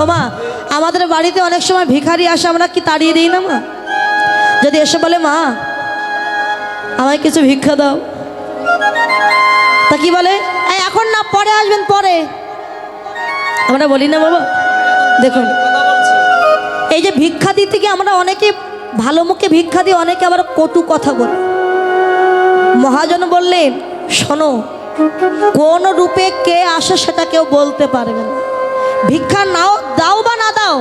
ও মা আমাদের বাড়িতে অনেক সময় ভিখারি আসে আমরা কি তাড়িয়ে দিই না মা? যদি এসে বলে মা আমায় কিছু ভিক্ষা দাও। তা কি বলে? "এই, এখন না পরে আসবেন পরে। আমরা বলি না বাবা। দেখুন এই যে ভিক্ষা দিতে গিয়ে আমরা অনেকে ভালো মুখে ভিক্ষা দিই অনেকে আবার কটু কথা বলি। মহাজন বললেন শোনো কোন রূপে কে আসে সেটা কেউ বলতে পারবে না। ভিক্ষা নাও দাও বা না দাও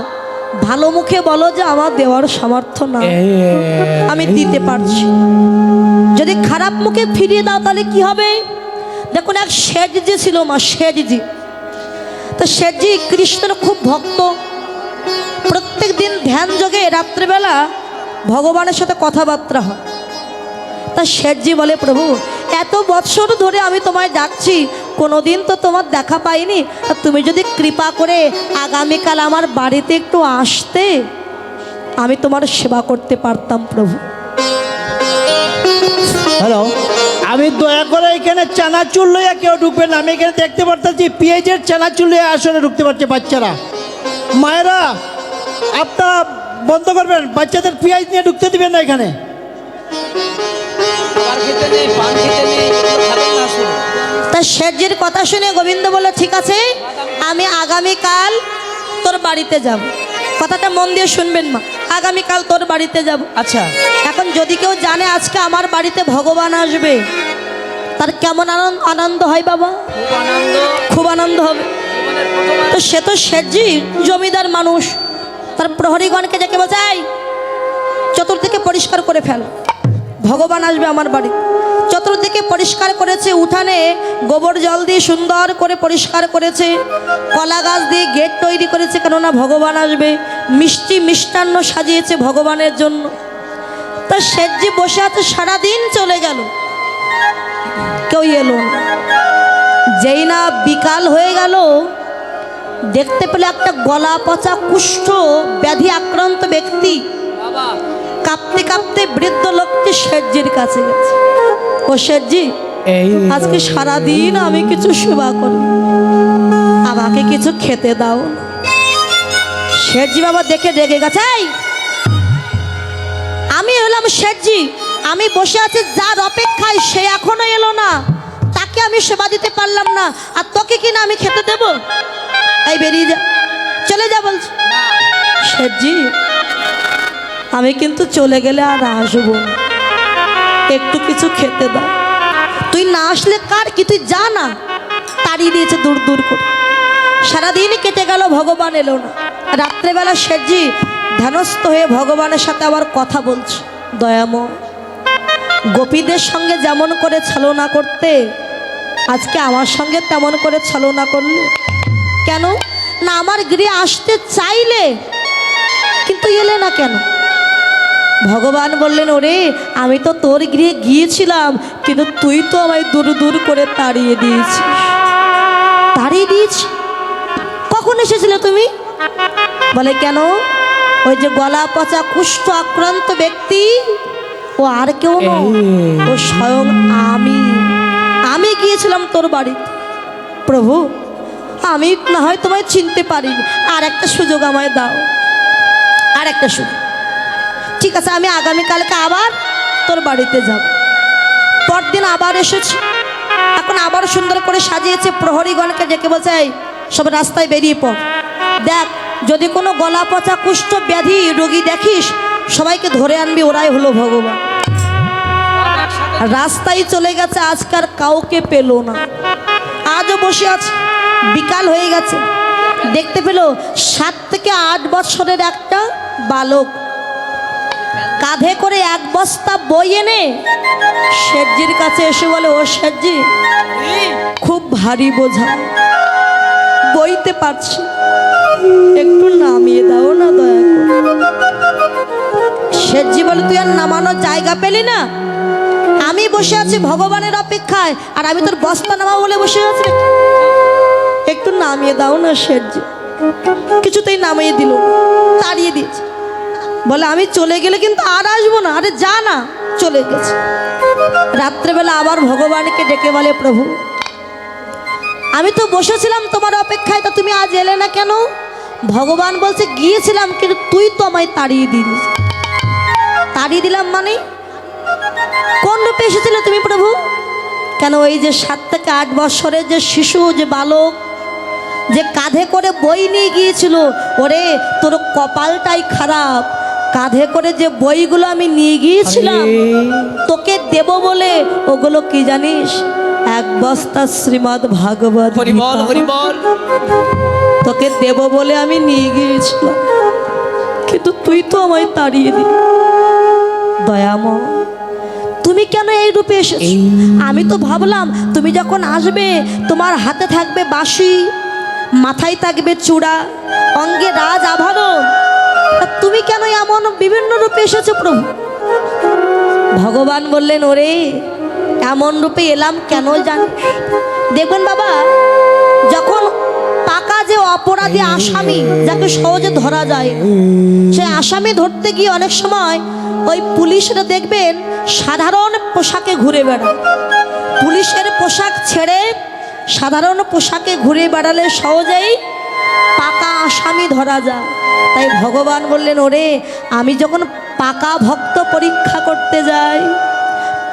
ভালো মুখে বলো যে আমার দেওয়ার সামর্থ্য না। আমি দিতে পারছি। যদি খারাপ মুখে ফিরিয়ে দাও তাহলে কি হবে? দেখুন এক শেঠজি ছিল মা শেঠজি। তো শেঠজি কৃষ্ণের খুব ভক্ত। প্রত্যেক দিন ধ্যান যোগে রাত্রেবেলা ভগবানের সাথে কথাবার্তা হয়। তা শেঠজি বলে প্রভু এত বৎসর ধরে আমি তোমায় ডাকছি কোনোদিন তো তোমার দেখা পাইনি। তুমি যদি কৃপা করে আগামীকাল আমার বাড়িতে একটু আসতে আমি তোমার সেবা করতে পারতাম প্রভু। হ্যালো আমি দয়া করে এখানে চানাচুর লইয়া কেউ ঢুকবেন না। আমি এখানে দেখতে পারতেছি পেঁয়াজের চানাচুর লইয়া আসলে ঢুকতে পারছে বাচ্চারা। মায়েরা আপনারা বন্ধ করবেন বাচ্চাদের পেঁয়াজ নিয়ে ঢুকতে দিবেন না এখানে। খেতে নেই পান খেতে নেই তা শেঠজির কথা শুনে গোবিন্দ বলল ঠিক আছে আমি আগামীকাল তোর বাড়িতে যাব। কথাটা মন দিয়ে শুনবেন মা আগামীকাল তোর বাড়িতে যাব। আচ্ছা। এখন যদি কেউ জানে আজকে আমার বাড়িতে ভগবান আসবে তার কেমন আনন্দ আনন্দ হয় বাবা? খুব আনন্দ। হবে। তো সে তো শেঠজি জমিদার মানুষ। তার প্রহরীগণকে ডেকে বলছে "এই, চতুর্দিকে পরিষ্কার করে ফেল। ভগবান আসবে আমার বাড়ি চতুর্দিকে পরিষ্কার করেছে উঠানে, গোবর জল দিয়ে সুন্দর করে পরিষ্কার করেছে। কলা গাছ দিয়ে গেট তৈরি করেছে, কেননা ভগবান আসবে। মিষ্টি মিষ্টান্ন সাজিয়েছে ভগবানের জন্য। তা শেঠজি বসে আছে, সারাদিন চলে গেল। কেউ এলো যেই না বিকাল হয়ে গেল, দেখতে পেলে একটা গলা পচা কুষ্ঠ, ব্যাধি আক্রান্ত ব্যক্তি। কাঁপতে কাঁপতে বৃদ্ধ লোকটি শেঠজির কাছে গেছে। ও শেঠজি আজকে সারাদিন আমি কিছু সেবা করি। আমাকে কিছু খেতে দাও। শেঠজি বাবা দেখে রেগে গেছে আমি হলাম শেঠজি আমি বসে আছি যার অপেক্ষায় সে এখনও এলো না। তাকে আমি সেবা দিতে পারলাম না আর তোকে কিনা আমি খেতে দেব? এই বেরিয়ে যা চলে যা বলছি। শেঠজি আমি কিন্তু চলে গেলে আর আসব না। একটু কিছু খেতে দাও। তুই না আসলে কার কি? তুই যা না, তাড়িয়ে দিয়েছে দূর দূর করে। সারাদিন কেটে গেল, ভগবান এলো না। রাত্রেবেলা শেঠজি ধ্যানস্থ হয়ে ভগবানের সাথে আবার কথা বলছে। দয়াময়, গোপীদের সঙ্গে যেমন করে ছলনা করতে, আজকে আমার সঙ্গে তেমন করে ছলনা করলে। কেন? না, আমার গৃহে আসতে চাইলে, কিন্তু এলে না কেন? ভগবান বললেন ওরে আমি তো তোর গৃহে গিয়েছিলাম কিন্তু তুই তো আমায় দূর দূর করে তাড়িয়ে দিয়েছিস। তাড়িয়ে দিয়েছি? কখন এসেছিলে তুমি? বলে কেন? ওই যে গলা পচা কুষ্ঠ আক্রান্ত ব্যক্তি ও আর কেউ ও স্বয়ং আমি। আমি গিয়েছিলাম তোর বাড়িতে। প্রভু আমি না হয় তোমায় চিনতে পারিনি। আর একটা সুযোগ আমায় দাও। আর একটা সুযোগ। ঠিক আছে আমি আগামীকালকে আবার তোর বাড়িতে যাব। পরদিন আবার এসেছি। এখন আবার সুন্দর করে সাজিয়েছে প্রহরীগণকে ডেকে বলছে "এই, সব রাস্তায় বেরিয়ে পড়। দেখ যদি কোনো গলা পচা কুষ্ঠ ব্যাধি রোগী দেখিস সবাইকে ধরে আনবি ওরাই হলো ভগবান। রাস্তায় চলে গেছে আজকার কাউকে পেল না। আজও বসে আছে বিকাল হয়ে গেছে। দেখতে পেল সাত থেকে আট বছরের একটা বালক। কাঁধে করে এক বস্তা বই এনে শেঠজির কাছে এসে বলে ও শেঠজি খুব ভারী বোঝা। বইতে পারছি। একটু নামিয়ে দাও না দয়া শেঠজি বলে তুই আর নামানোর জায়গা পেলি না? আমি বসে আছি ভগবানের অপেক্ষায় আর আমি তোর বস্তা নামা বলে বসে আছি। একটু নামিয়ে দাও না শেঠজি কিছুতেই নামিয়ে দিল তাড়িয়ে দিয়েছে। বলে, আমি চলে গেলে কিন্তু আর আসব না। আরে যা না, চলে গেছে। রাত্রেবেলা আবার ভগবানকে ডেকে বলে, প্রভু, আমি তো বসেছিলাম তোমার অপেক্ষায়, তা তুমি আজ এলে না কেন? ভগবান বলছে, গিয়েছিলাম, কিন্তু তুই তো আমায় তাড়িয়ে দিলি। তাড়িয়ে দিলাম মানে? কোন রূপে এসেছিলে তুমি, প্রভু? কেন ওই যে সাত থেকে আট বছরের যে শিশু, যে বালক, যে কাঁধে করে বই নিয়ে গিয়েছিল, ওরে, তোর কপালটাই খারাপ। কাঁধে করে যে বইগুলো আমি নিয়ে গিয়েছিলাম তোকে দেব বলে ওগুলো কি জানিস? এক বস্তা শ্রীমদ ভাগবত। তোকে দেব বলে আমি নিয়ে গিয়েছিলাম। কিন্তু তুই তো আমায় তাড়িয়ে দিলি। দয়াম তুমি কেন এই রূপে এসেছ? আমি তো ভাবলাম তুমি যখন আসবে তোমার হাতে থাকবে বাঁশি মাথায় থাকবে চূড়া অঙ্গে রাজ আভরণ। তুমি কেন এমন বিভিন্ন রূপে এসেছ প্রভু? ভগবান বললেন, ওরে, এমন রূপে এলাম কেন জানিস দেখবেন বাবা, যখন পাকা যে অপরাধী আসামি, যাকে সহজে ধরা যায়, সে আসামি ধরতে গিয়ে অনেক সময় ওই পুলিশরা দেখবেন সাধারণ পোশাকে ঘুরে বেড়ায়। পুলিশের পোশাক ছেড়ে সাধারণ পোশাকে ঘুরে বেড়ালে সহজেই পাকা আসামি ধরা যায় তাই ভগবান বললেন, ওরে, আমি যখন পাকা ভক্ত পরীক্ষা করতে যাই,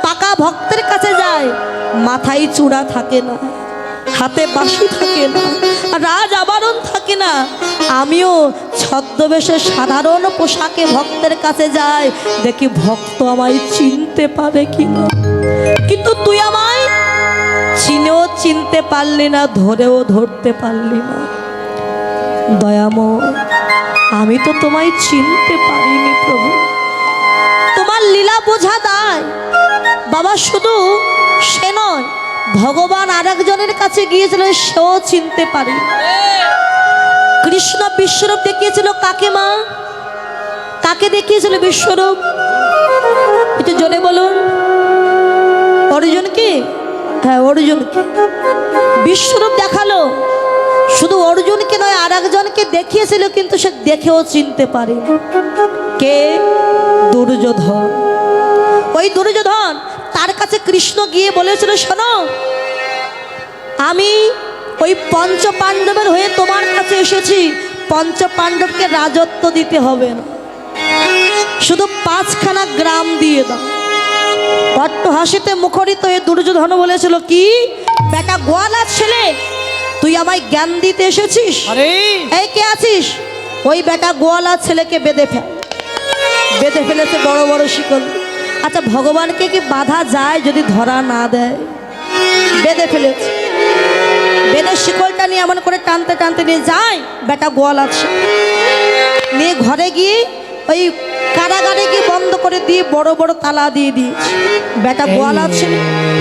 পাকা ভক্তের কাছে যাই, মাথায় চূড়া থাকে না, হাতে বাঁশি থাকে না, রাজ আবরণ থাকে না। আমিও ছদ্মবেশে সাধারণ পোশাকে ভক্তের কাছে যাই, দেখি ভক্ত আমায় চিনতে পারে কিনা। কিন্তু তুই আমায় চিনেও চিনতে পারলি না, ধরেও ধরতে পারলি না। দয়াময়, আমি তো তোমায় চিনতে পারিনি প্রভু। তোমার লীলা বোঝা দায়। বাবা, শুধু সে নয়, ভগবান আরেকজনের কাছে গিয়েছিল, সেও চিনতে পারে। কৃষ্ণ বিশ্বরূপ দেখিয়েছিল কাকে মা? কাকে দেখিয়েছিল বিশ্বরূপ? একটু জোরে বলুন। অর্জুনকে? হ্যাঁ অর্জুনকে। বিশ্বরূপ দেখাল। শুধু অর্জুনকে নয় আর একজনকে দেখিয়েছিল, কিন্তু সে দেখেও চিনতে পারে কে? দুর্যোধন। ওই দুর্যোধন, তার কাছে কৃষ্ণ গিয়ে বলেছিল, শোনো, আমি ওই পঞ্চ পাণ্ডবের হয়ে তোমার কাছে এসেছি। পঞ্চ পাণ্ডবকে রাজত্ব দিতে হবে না। শুধু পাঁচখানা গ্রাম দিয়ে দাও। অট্ট হাসিতে মুখরিত হয়ে দুর্যোধন বলেছিল, কি? বেটা গোয়ালার ছেলে তুই আমায় জ্ঞান দিতে এসেছিস? এই কে আছিস? ওই বেটা গোয়ালার ছেলেকে বেঁধে ফেল। বেঁধে ফেলেছে বড় বড় শিকল। আচ্ছা ভগবানকে কি বাধা যায় যদি ধরা না দেয়? বেঁধে ফেলেছে। বেঁধে শিকলটা নিয়ে এমন করে টানতে টানতে নিয়ে যায় বেটা গোয়াল আছে নিয়ে ঘরে গিয়ে ওই কারাগারে গিয়ে বন্ধ করে দিয়ে বড় বড় তালা দিয়ে দিয়েছে বেটা গোয়াল আছে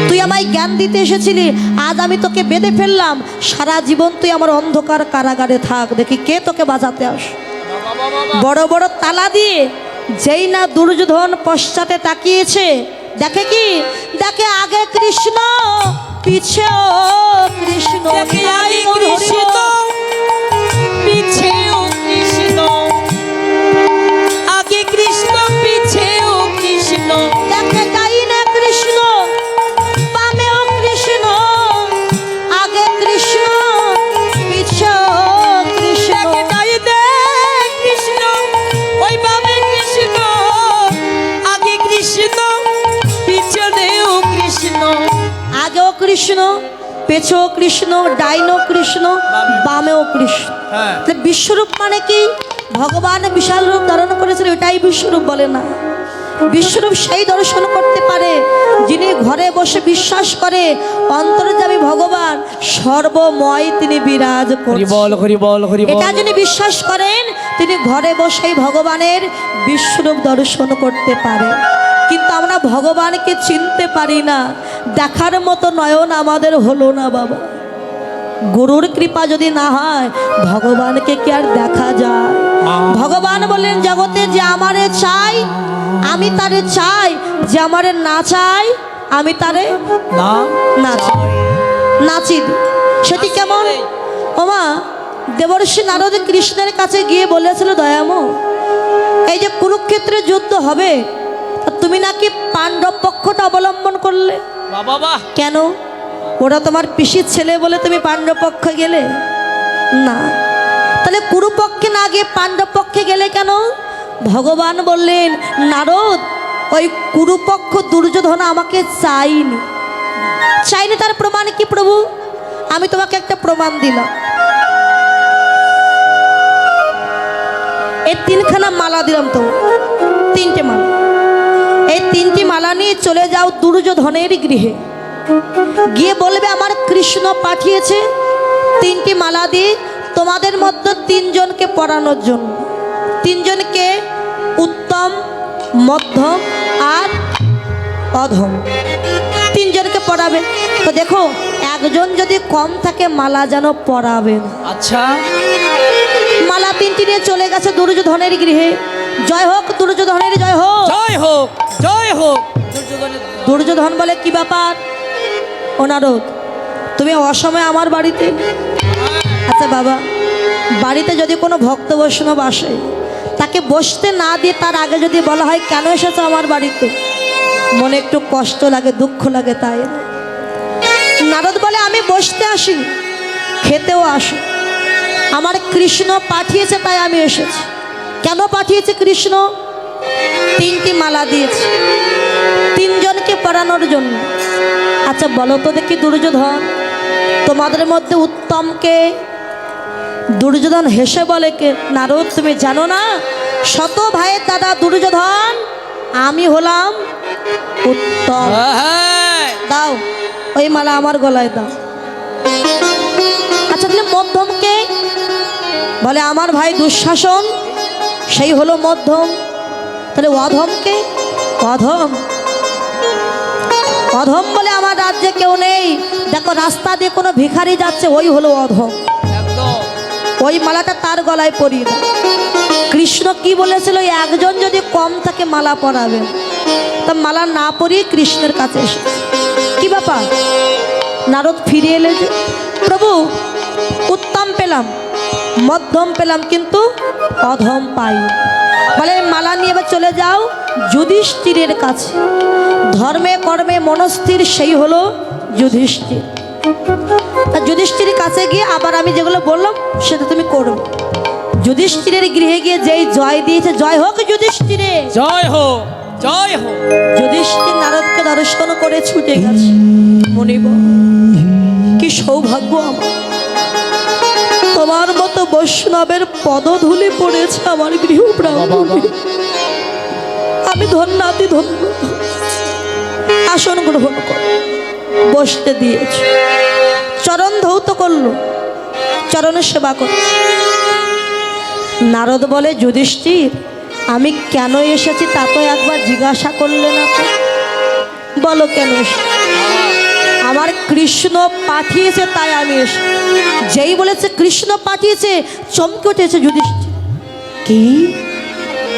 তুই আমায় জ্ঞান দিতে এসেছিলি আজ আমি তোকে বেঁধে ফেললাম। সারা জীবন তুই আমার অন্ধকার কারাগারে থাক দেখি কে তোকে বাঁচাতে আস। বড় বড় তালা দিয়ে যেই না দুর্যোধন পশ্চাতে তাকিয়েছে দেখে কি? দেখে আগে কৃষ্ণ পিছেও কৃষ্ণ। পেছেও কৃষ্ণ ডাইনো কৃষ্ণ বামেও কৃষ্ণ। হ্যাঁ। তাহলে বিশ্বরূপ মানে কি? ভগবান বিশাল রূপ ধারণ করেছিল এটাই বিশ্বরূপ বলে না। বিশ্বরূপ সেই দর্শন করতে পারে যিনি ঘরে বসে বিশ্বাস করে অন্তর্যামী ভগবান সর্বময় তিনি বিরাজ এটা যিনি বিশ্বাস করেন তিনি ঘরে বসেই ভগবানের বিশ্বরূপ দর্শন করতে পারে। কিন্তু আমরা ভগবানকে চিনতে পারি না। দেখার মতো নয়ন আমাদের হলো না বাবা। গুরুর কৃপা যদি না হয় ভগবানকে কি আর দেখা যায়? ভগবান বললেন জগতে যে আমারে চাই আমি তারে চাই। যে আমারে না চাই আমি তারে না নাচি নাচি। সেটি কেমন? ওমা দেবর্ষী নারদ কৃষ্ণের কাছে গিয়ে বলেছিল দয়াম এই যে কুরুক্ষেত্রে যুদ্ধ হবে তুমি নাকি পাণ্ডব পক্ষটা অবলম্বন করলে? বাবা কেন? ওরা তোমার পিসির ছেলে বলে তুমি পাণ্ডব পক্ষে গেলে? না। তাহলে কুরুপক্ষে না গিয়ে পাণ্ডব পক্ষে গেলে কেন? ভগবান বললেন নারদ ওই কুরুপক্ষ দুর্যোধন আমাকে চাইনি চাইনি তার প্রমাণ কি প্রভু? আমি তোমাকে একটা প্রমাণ দিলাম। এই তিনখানা মালা দিলাম তো তিনটে মালা। এই তিনটি মালা নিয়ে চলে যাও দুর্যোধনের গৃহে। গিয়ে বলবে আমার কৃষ্ণ পাঠিয়েছে তিনটি মালা দিয়ে তোমাদের মধ্যে তিনজনকে পড়ানোর জন্য। তিনজনকে উত্তম মধ্যম আর অধম। তিনজনকে পড়াবে তো দেখো একজন যদি কম থাকে মালা যেন পড়াবেন আচ্ছা। মালা তিনটি নিয়ে চলে গেছে দুর্যোধনের গৃহে। জয় হোক দুর্যোধনের জয় হোক। জয় হোক জয় হোক। দুর্যোধন বলে কি ব্যাপার? ওনারদ তুমি অসময়ে আমার বাড়িতে? আচ্ছা বাবা বাড়িতে যদি কোনো ভক্ত বৈষ্ণব আসে তাকে বসতে না দিয়ে তার আগে যদি বলা হয় কেন এসেছ আমার বাড়িতে? মনে একটু কষ্ট লাগে দুঃখ লাগে তাই। নারদ বলে আমি বসতে আসি খেতেও আসি আমার কৃষ্ণ পাঠিয়েছে তাই আমি এসেছি। কেন পাঠিয়েছে কৃষ্ণ? তিনটি মালা দিয়েছে। তিনজনকে পড়ানোর জন্য। আচ্ছা বলো তো দেখি দুর্যোধন তোমাদের মধ্যে উত্তমকে দুর্যোধন হেসে বলে কে নারদ তুমি জানো না শত ভাইয়ের দাদা দুর্যোধন আমি হলাম উত্তম। দাও ওই মালা আমার গলায় দাও। আচ্ছা তাহলে মধ্যমকে বলে আমার ভাই দুঃশাসন সেই হলো মধ্যম। তাহলে অধমকে? অধম। অধম বলে আমার রাজ্যে কেউ নেই। দেখো রাস্তা দিয়ে কোনো ভিখারি যাচ্ছে ওই হলো অধম। ওই মালাটা তার গলায় পরিয়ে দাও। কৃষ্ণ কি বলেছিল? একজন যদি কম থাকে মালা পরাবে। তা মালা না পরিয়ে কৃষ্ণের কাছে এসেছে। কি ব্যাপার? নারদ ফিরে এলে যে প্রভু উত্তম পেলাম। মধ্যম পেলাম কিন্তু অধম পাই। বলে মালা নিয়ে এবার চলে যাও যুধিষ্ঠিরের কাছে। ধর্মে কর্মে মনস্থির সেই হলো যুধিষ্ঠির। তা যুধিষ্ঠিরের কাছে গিয়ে আবার আমি যেগুলো বললাম সেটা তুমি করো। যুধিষ্ঠিরের গৃহে গিয়ে যেই জয় দিয়েছে জয় হোক যুধিষ্ঠিরে। জয় হোক জয় হোক। যুধিষ্ঠির নারদকে দর্শন করে ছুটে গেছে। মনিব কি সৌভাগ্য আমার। তোমার মতো বৈষ্ণবের পদধূলি পড়েছে আমার গৃহ আমি ধন্যাতি ধন্য। আসন গ্রহণ কর। বসতে দিয়েছে। চরণ ধৌত করল। চরণের সেবা করল নারদ বলে যুধিষ্ঠির আমি কেন এসেছি তা তো একবার জিজ্ঞাসা করলে না বলো কেন এসে আমার কৃষ্ণ পাঠিয়েছে তাই আমি এসে যেই বলেছে কৃষ্ণ পাঠিয়েছে চমকে উঠেছে যুধিষ্ঠির। কি?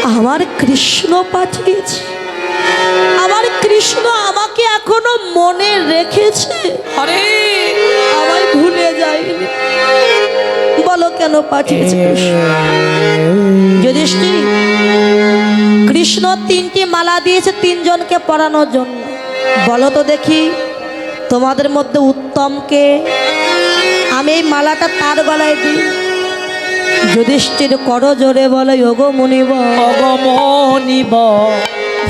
আমার কৃষ্ণ পাঠিয়েছে? আমার কৃষ্ণ আমাকে এখনও মনে রেখেছে? আরে! আমায় ভুলে যায়নি। বলো কেন পাঠিয়েছে কৃষ্ণ? যুধিষ্ঠির কৃষ্ণ তিনটি মালা দিয়েছে তিনজনকে পড়ানোর জন্য। বলো তো দেখি। তোমাদের মধ্যে উত্তমকে আমি এই মালাটা তার গলায় দিই। যুধিষ্ঠির কর জোরে বলে যোগ মুনিব অগমনিব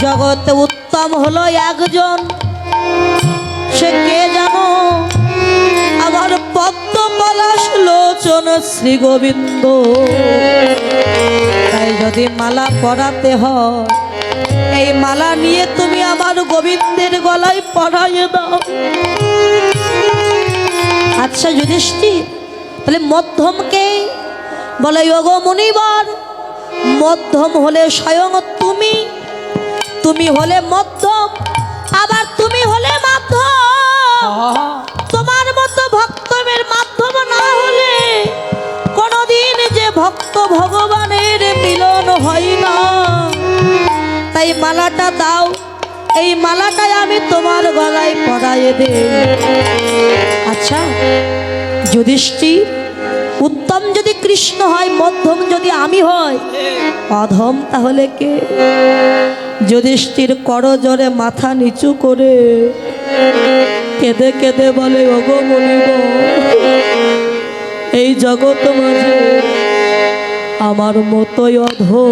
জগতে উত্তম হলো একজন। সে কে জানো? আমার পদ্ম পলাশ লোচন শ্রী গোবিন্দ। তাই যদি মালা পরাতে হয় এই মালা নিয়ে তুমি আমার গোবিন্দের গলায় পরাইয়ে দাও। আচ্ছা যুধিষ্ঠির তাহলে মধ্যমকে বলে যোগ মুনিবর মধ্যম হলে স্বয়ং তুমি তুমি হলে মধ্যম আবার তুমি হলে মাধ্যম। তোমার মতো ভক্তমের মাধ্যম না হলে কোনোদিন যে ভক্ত ভগবানের মিলন হয় না। তাই মালাটা দাও। এই মালাটাই আমি তোমার গলায় পরাইয়ে দে আচ্ছা যুধিষ্ঠির উত্তম যদি কৃষ্ণ হয়, মধ্যম যদি আমি হয় অধম তাহলে কে? যুধিষ্ঠির করজরে মাথা নিচু করে কেঁদে কেঁদে বলে, ওগো মনিব, এই জগৎ মাঝে আমার মতোই অধম।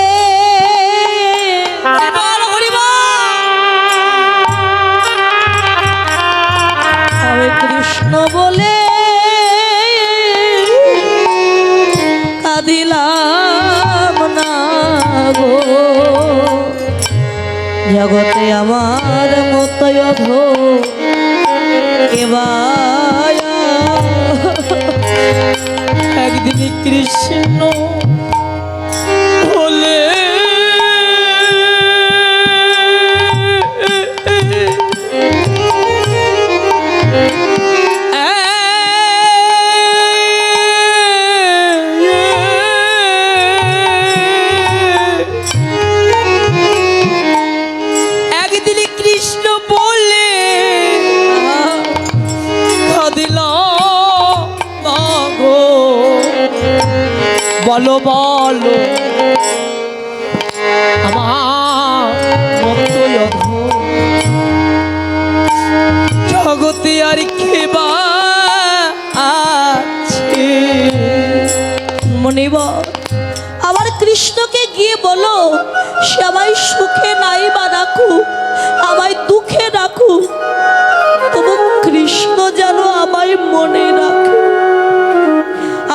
কৃষ্ণ বলে কাদিলাম না গো। জগতে আমার মতো অধ। একদিন কৃষ্ণ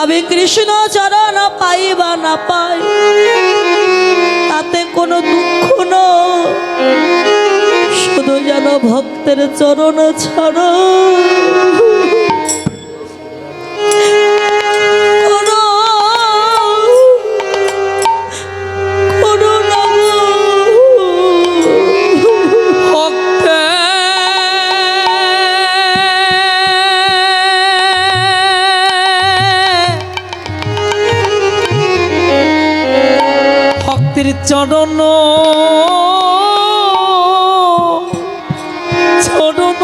আমি কৃষ্ণ চরণ পাই বা না পাই। তাতে কোনো দুঃখ শুধু যেন ভক্তের চরণ ছাড়ো। মাতির চরণ। ছড়ন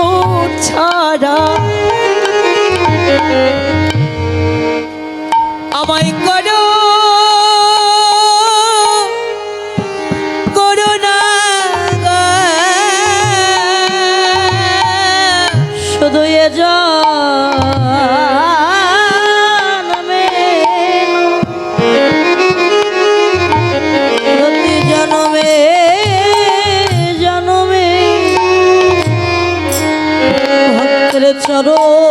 ছাড়া চরণ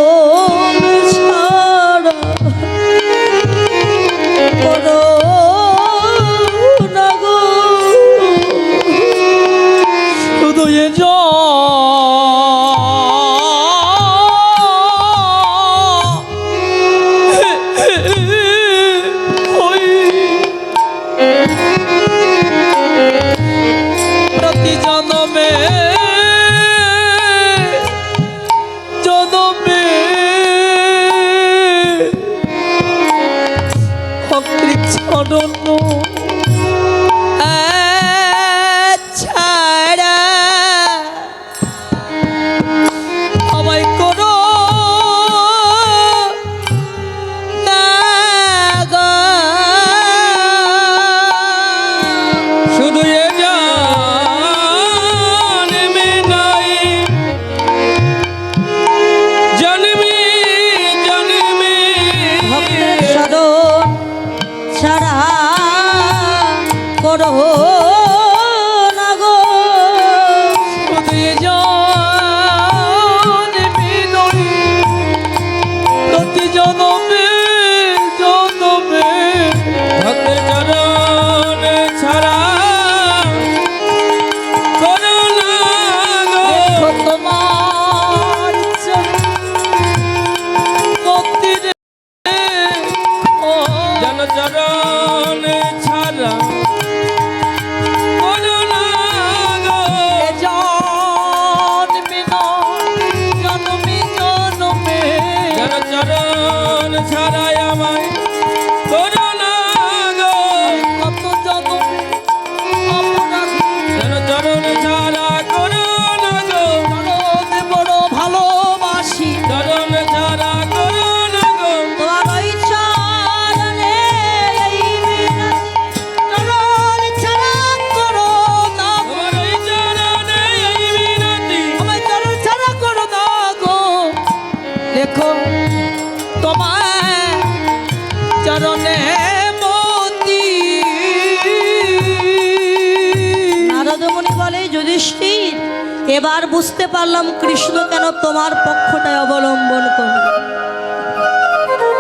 এবার বুঝতে পারলাম কৃষ্ণ কেন তোমার পক্ষটায় অবলম্বন করল।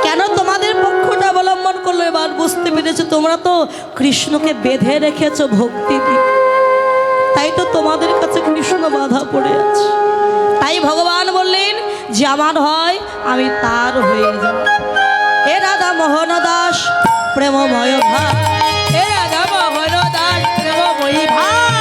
কেন তোমাদের পক্ষটা অবলম্বন করল এবার বুঝতে পেরেছ? তোমরা তো কৃষ্ণকে বেঁধে রেখেছো ভক্তি দিয়ে। তাই তো তোমাদের কাছে কৃষ্ণ বাধা পড়ে আছে। তাই ভগবান বললেন, যে আমার হয়, আমি তার হয়ে যাব। হে রাধা মোহন দাস প্রেমময় ভাই। হে রাধা মোহন দাস প্রেমময়ী ভাই।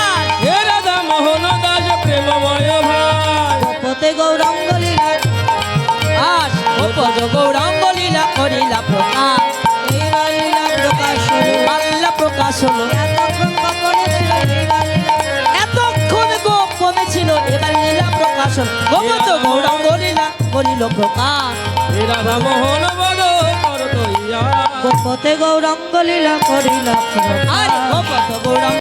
ছিল, এতক্ষণ গোপনে ছিল এবার। লীলা প্রকাশ গোপত গৌরাঙ্গ লীলা করিল প্রকাশ। হে রাধা মোহন গোপতে গৌরাঙ্গ লীলা করিলা প্রকাশ। গৌরাঙ্গ